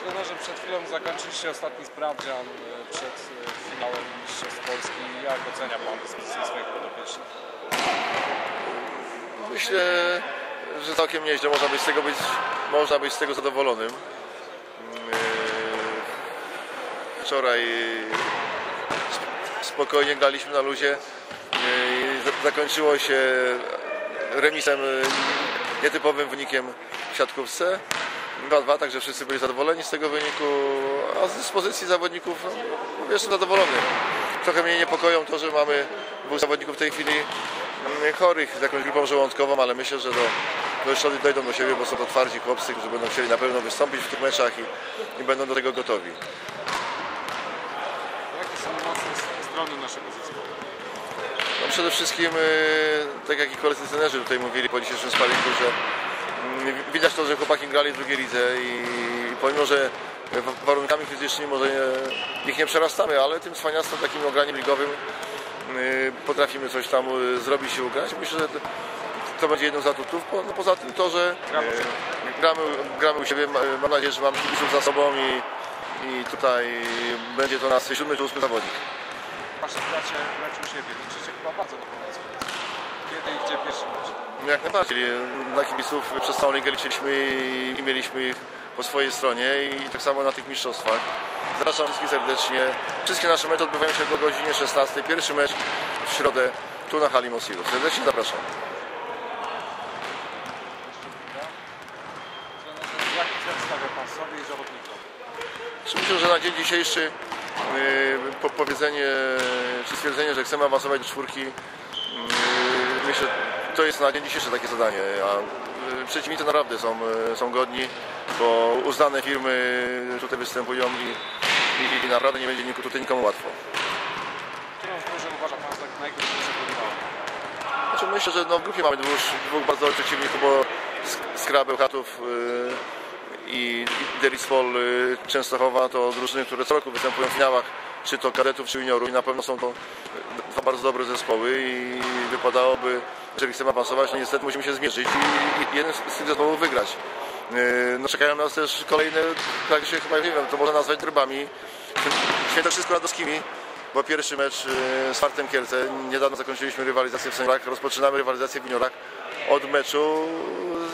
Trenerze, przed chwilą zakończyliście ostatni sprawdzian e, przed e, finałem Mistrzostw Polski. Jak ocenia Pan dyspozycję swoich podopiecznych? Myślę, że całkiem nieźle. Można być z tego, być, można być z tego zadowolonym. Yy, Wczoraj sp- spokojnie graliśmy na luzie. Za- Zakończyło się remisem, nietypowym wynikiem w siatkówce. 2-2, także wszyscy byli zadowoleni z tego wyniku, a z dyspozycji zawodników no, jestem zadowolony. Trochę mnie niepokoją to, że mamy dwóch zawodników w tej chwili mm, chorych z jakąś grupą żołądkową, ale myślę, że do, do środy dojdą do siebie, bo są to twardzi chłopcy, którzy będą chcieli na pewno wystąpić w tych meczach i, i będą do tego gotowi. Jakie są mocne strony naszego zespołu? No przede wszystkim, e, tak jak i koledzy trenerzy tutaj mówili po dzisiejszym sparingu, że widać to, że chłopaki grali w drugiej lidze i pomimo, że wa- warunkami fizycznymi może nie, ich nie przerastamy, ale tym cwaniactwem takim ograniem ligowym y, potrafimy coś tam y, zrobić i ugrać. Myślę, że to, będzie jednym z atutów. Po, no poza tym to, że Gramy u siebie. y, gramy, u siebie. Ma- Mam nadzieję, że mamy kibiców za sobą i, i tutaj będzie to nas siódmy czy ósmy zawodnik. Wasze bracie u siebie liczycie chyba bardzo pomoc. Kiedy i gdzie pierwszy mecz? Jak najbardziej. Na kibiców przez całą ligę liczyliśmy i, mieliśmy ich po swojej stronie i tak samo na tych mistrzostwach. Zapraszam wszystkich serdecznie. Wszystkie nasze mecze odbywają się po godzinie 16. Pierwszy mecz w środę tu na hali Mosiru. Serdecznie zapraszam. Czy Myślę, że na dzień dzisiejszy yy, po powiedzenie czy stwierdzenie, że chcemy awansować do czwórki, yy, myślę, to jest na dzień dzisiejszy takie zadanie. A yy, przeciwnicy naprawdę są, yy, są godni, bo uznane firmy tutaj występują i, i, i naprawdę nie będzie nik- tutaj nikomu łatwo. Którą uważa Pan za najgroźniejszą? Znaczy myślę, że no w grupie mamy dwóch, dwóch bardzo dobrych przeciwników, bo Sk- Skra Bełchatów yy, i i Derispol yy, Częstochowa to drużyny, które co roku występują w finałach, czy to kadetów, czy juniorów i na pewno są to dwa bardzo dobre zespoły i wypadałoby, jeżeli chcemy awansować, no niestety musimy się zmierzyć i, jeden z tych zespołów wygrać. Yy, No czekają nas też kolejne, tak się chyba nie wiem, to można nazwać derbami świętokrzysko-radowskimi, bo pierwszy mecz yy, z Fartem Kielce, niedawno zakończyliśmy rywalizację w seniorach, rozpoczynamy rywalizację w juniorach od meczu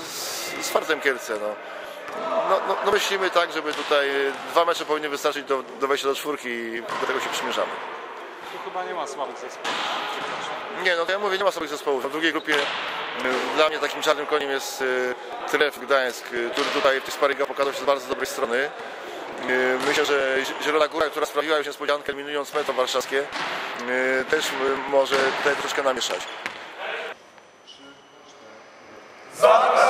z, z Fartem Kielce. No. No, no, no myślimy tak, żeby tutaj yy, dwa mecze powinny wystarczyć do, do wejścia do czwórki i do tego się przymierzamy. Tu chyba nie ma słabych zespołów. Nie, no to ja mówię, nie ma słabych zespołów. W drugiej grupie y, dla mnie takim czarnym koniem jest y, Tref Gdańsk, y, który tutaj w tych sparingach pokazał się z bardzo dobrej strony. Myślę, że Zielona Góra, która sprawiła już niespodziankę eliminując metro warszawskie, też może tutaj troszkę namieszać. Zaraz!